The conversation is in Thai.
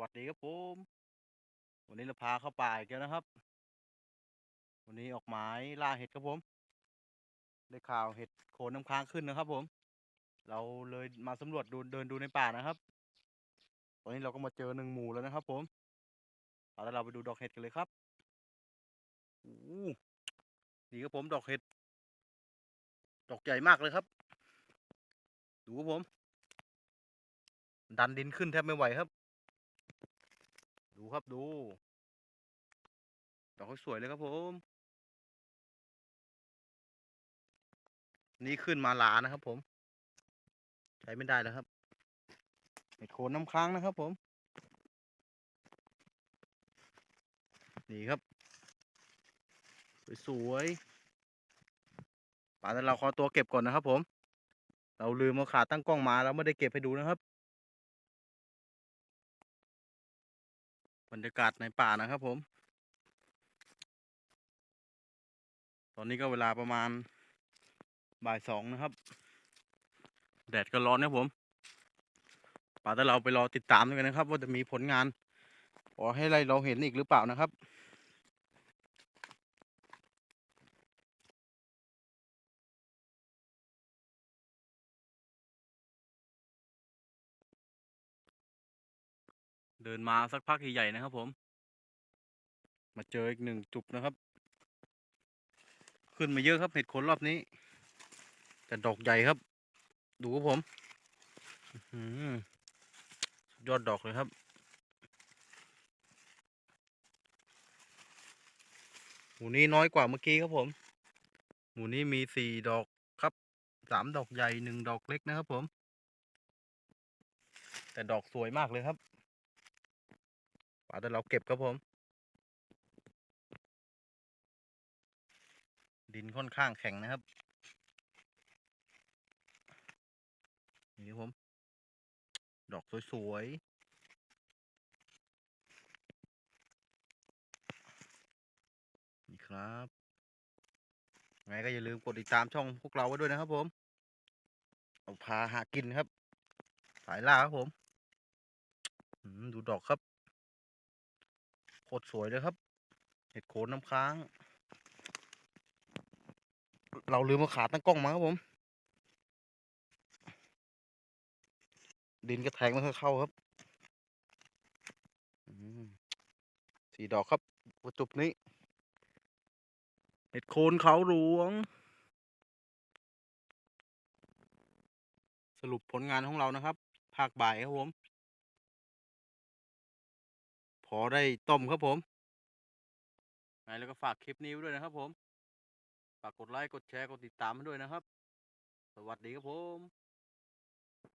วัสดีครับผมวันนี้เราพาเข้าป่าอีกแล้วนะครับ วันนี้ออกหมายล่าเห็ดครับผม ได้ข่าวเห็ดโคนน้ำค้างขึ้นนะครับผม เราเลยมาสำรวจดูเดินดูในป่านะครับ ตอนนี้เราก็มาเจอหนึ่งหมู่แล้วนะครับ ผมเอาแล้วเราไปดูดอกเห็ดกันเลยครับโอ้นี่ครับผมดอกเห็ด ดอกใหญ่มากเลยครับ ดูครับผม ดันดินขึ้นแทบไม่ไหวครับ ครับดู ดอกเขาสวยเลยครับผม นี่ขึ้นมาหลานะครับผม ใช้ไม่ได้แล้วครับเห็ดโคนน้ำค้างนะครับผม นี่ครับ สวยๆป่าแต่เราขอตัวเก็บก่อนนะครับผม เราลืมเอาขาตั้งกล้องมาแล้วไม่ได้เก็บให้ดูนะครับ บรรยากาศในป่านะครับผม ตอนนี้ก็เวลาประมาณบ่ายสองนะครับ แดดก็ร้อนนะผมป่าแต่เราไปรอติดตามด้วยกันนะครับ ว่าจะมีผลงานขอให้ไรเราเห็นอีกหรือเปล่านะครับ เดินมาสักพักใหญ่ๆนะครับ ผม มาเจออีกหนึ่งจุดนะครับ ขึ้นมาเยอะครับเห็ดโคนรอบนี้ แต่ดอกใหญ่ครับ ดูครับผมอยอดดอกเลยครับ หมูนี้น้อยกว่าเมื่อกี้ครับผม หมูนี้มีสี่ดอกครับสามดอกใหญ่หนึ่งดอกเล็กนะครับผม แต่ดอกสวยมากเลยครับ ป่าแต่เราเก็บครับผม ดินค่อนข้างแข็งนะครับ นี่ผม ดอกสวยๆ นี่ครับ ไงก็อย่าลืมกดติดตามช่องพวกเราไว้ด้วยนะครับผมเอาพาหากินครับ สายล่าครับผม ดูดอกครับ โคตรสวยเลยครับ เห็ดโคนน้ำค้าง เราลืมมาขาตั้งกล้องมาครับผม ดินก็แทงไม่ค่อยเข้าครับสี่ดอกครับประจุบนี้ เห็ดโคนเขาหลวง สรุปผลงานของเรานะครับ ภาคบ่ายครับผม พอได้ต้มครับผมไงแล้วก็ฝากคลิปนี้ด้วยนะครับผม ฝากกดไลค์ กดแชร์ กดติดตามด้วยนะครับ สวัสดีครับผม